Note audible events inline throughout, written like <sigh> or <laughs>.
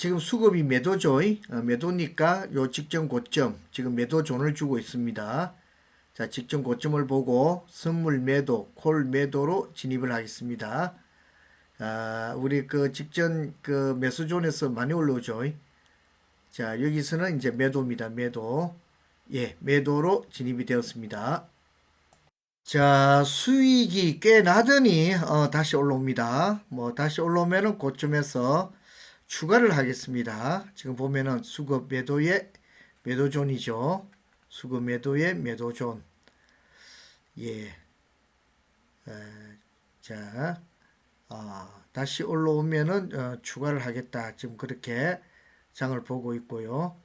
지금 수급이 매도죠. 어, 매도니까 요 직전 고점, 지금 매도 존을 주고 있습니다. 자, 직전 고점을 보고 선물 매도, 콜 매도로 진입을 하겠습니다. 아, 우리 그 직전 그 매수 존에서 많이 올라오죠. 자, 여기서는 이제 매도입니다. 매도. 예, 매도로 진입이 되었습니다. 자, 수익이 꽤 나더니 어, 다시 올라옵니다. 뭐 다시 올라오면은 고점에서 추가를 하겠습니다. 지금 보면은 수급 매도의 매도존이죠. 수급 매도의 매도존. 예. 에, 자, 아, 다시 올라오면은 어, 추가를 하겠다. 지금 그렇게 장을 보고 있고요.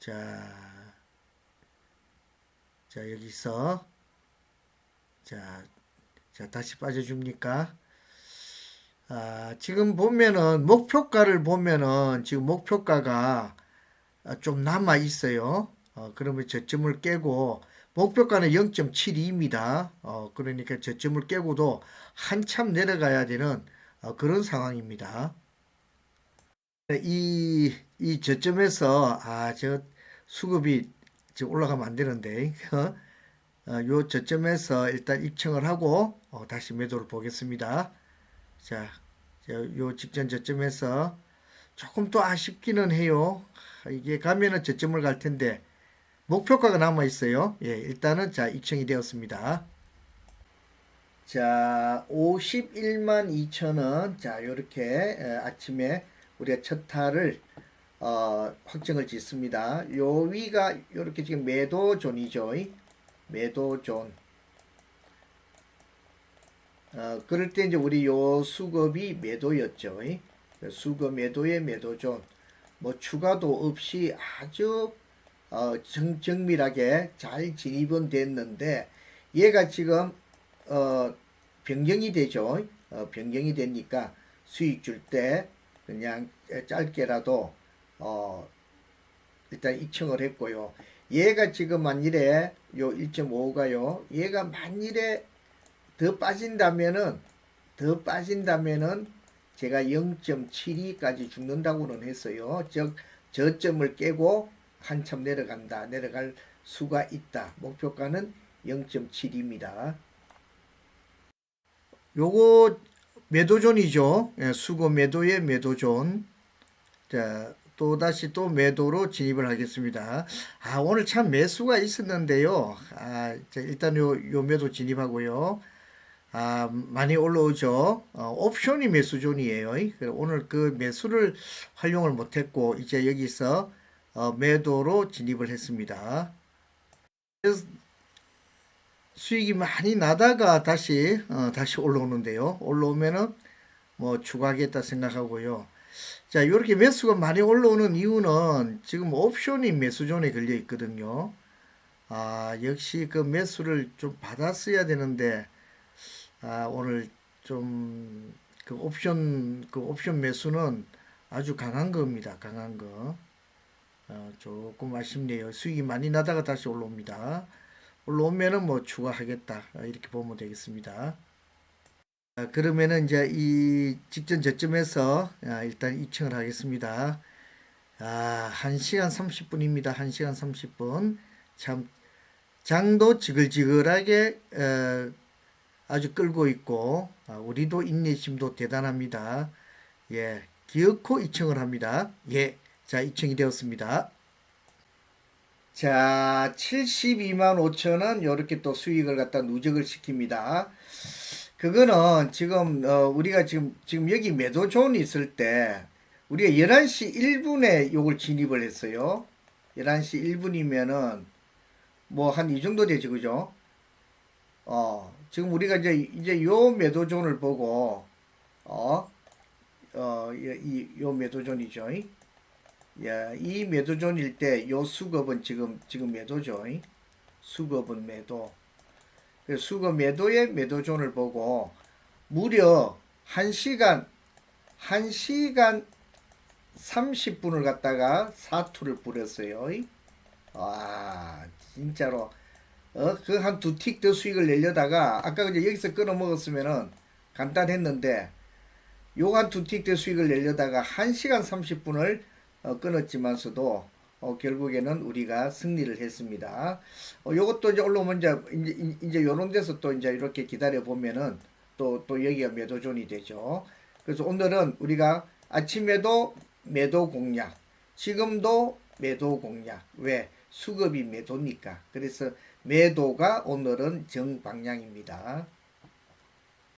자. 자, 여기서 자, 자 다시 빠져줍니까? 아, 지금 보면은 목표가를 보면은 지금 목표가가 아, 좀 남아 있어요. 어, 그러면 저점을 깨고 목표가는 0.72입니다. 어, 그러니까 저점을 깨고도 한참 내려가야 되는 어, 그런 상황입니다. 이, 이 저점에서 아, 저 수급이 지금 올라가면 안 되는데 <laughs> 어, 요 저점에서 일단 입청을 하고 어, 다시 매도를 보겠습니다. 자, 자, 요 직전 저점에서 조금 또 아쉽기는 해요. 이게 가면은 저점을 갈 텐데 목표가가 남아 있어요. 예, 일단은 자 입청이 되었습니다. 자, 51만 2천원. 자, 요렇게 에, 아침에 우리가 첫 타를 어, 확정을 짓습니다. 요 위가 이렇게 지금 매도 존이죠. 매도 존. 어, 그럴 때 이제 우리 요 수급이 매도였죠. 수급 매도의 매도 존. 뭐 추가도 없이 아주 어, 정, 정밀하게 잘 진입은 됐는데 얘가 지금 어, 변경이 되죠. 어, 변경이 되니까 수익 줄 때 그냥 짧게라도 어, 일단 입청을 했고요. 얘가 지금 만일에 요 1.5가요. 얘가 만일에 더 빠진다면은 더 빠진다면은 제가 0.72까지 죽는다고는 했어요. 즉 저점을 깨고 한참 내려간다. 내려갈 수가 있다. 목표가는 0.7입니다. 요거 매도존이죠. 예, 수거 매도의 매도존. 자, 또 다시 또 매도로 진입을 하겠습니다. 아, 오늘 참 매수가 있었는데요. 아, 자, 일단 요, 요 매도 진입하고요. 아, 많이 올라오죠. 어, 옵션이 매수 존이에요. 오늘 그 매수를 활용을 못했고, 이제 여기서 어, 매도로 진입을 했습니다. 수익이 많이 나다가 다시, 어, 다시 올라오는데요. 올라오면은 뭐 추가하겠다 생각하고요. 자, 이렇게 매수가 많이 올라오는 이유는 지금 옵션이 매수존에 걸려 있거든요. 아, 역시 그 매수를 좀 받았어야 되는데, 아, 오늘 좀 그 옵션, 그 옵션 매수는 아주 강한 겁니다. 강한 거. 어, 조금 아쉽네요. 수익이 많이 나다가 다시 올라옵니다. 올라오면은 뭐 추가하겠다. 어, 이렇게 보면 되겠습니다. 아, 그러면은 이제 이 직전 저점에서 아, 일단 입청을 하겠습니다. 아, 1시간 30분입니다. 1시간 30분. 참 장도 지글지글하게 어, 아주 끌고 있고 아, 우리도 인내심도 대단합니다. 예, 기어코 입청을 합니다. 예, 자 입청이 되었습니다. 자, 72만 5천 원 이렇게 또 수익을 갖다 누적을 시킵니다. 그거는 지금 어, 우리가 지금 지금 여기 매도 존이 있을 때 우리가 11시 1분에 요걸 진입을 했어요. 11시 1분이면은 뭐 한 이 정도 되지 그죠? 어, 지금 우리가 이제 이제 요 매도 존을 보고 어, 어, 이, 요 매도 존이죠. 야, 이 매도 존일 때 요 수급은 지금 지금 매도죠. 수급은 매도. 그 수거 매도의 매도존을 보고 무려 1시간 1시간 30분을 갖다가 사투를 뿌렸어요. 와, 진짜로 어, 그 한 두 틱 더 수익을 내려다가 아까 이제 여기서 끊어 먹었으면은 간단했는데 요한 두틱대 수익을 내려다가 1시간 30분을 어, 끊었지만서도 어, 결국에는 우리가 승리를 했습니다. 어, 요것도 이제 올라오면 이제, 이제, 이제 요런 데서 또 이제 이렇게 기다려 보면은 또, 또 여기가 매도존이 되죠. 그래서 오늘은 우리가 아침에도 매도 공략, 지금도 매도 공략. 왜? 수급이 매도니까. 그래서 매도가 오늘은 정방향입니다.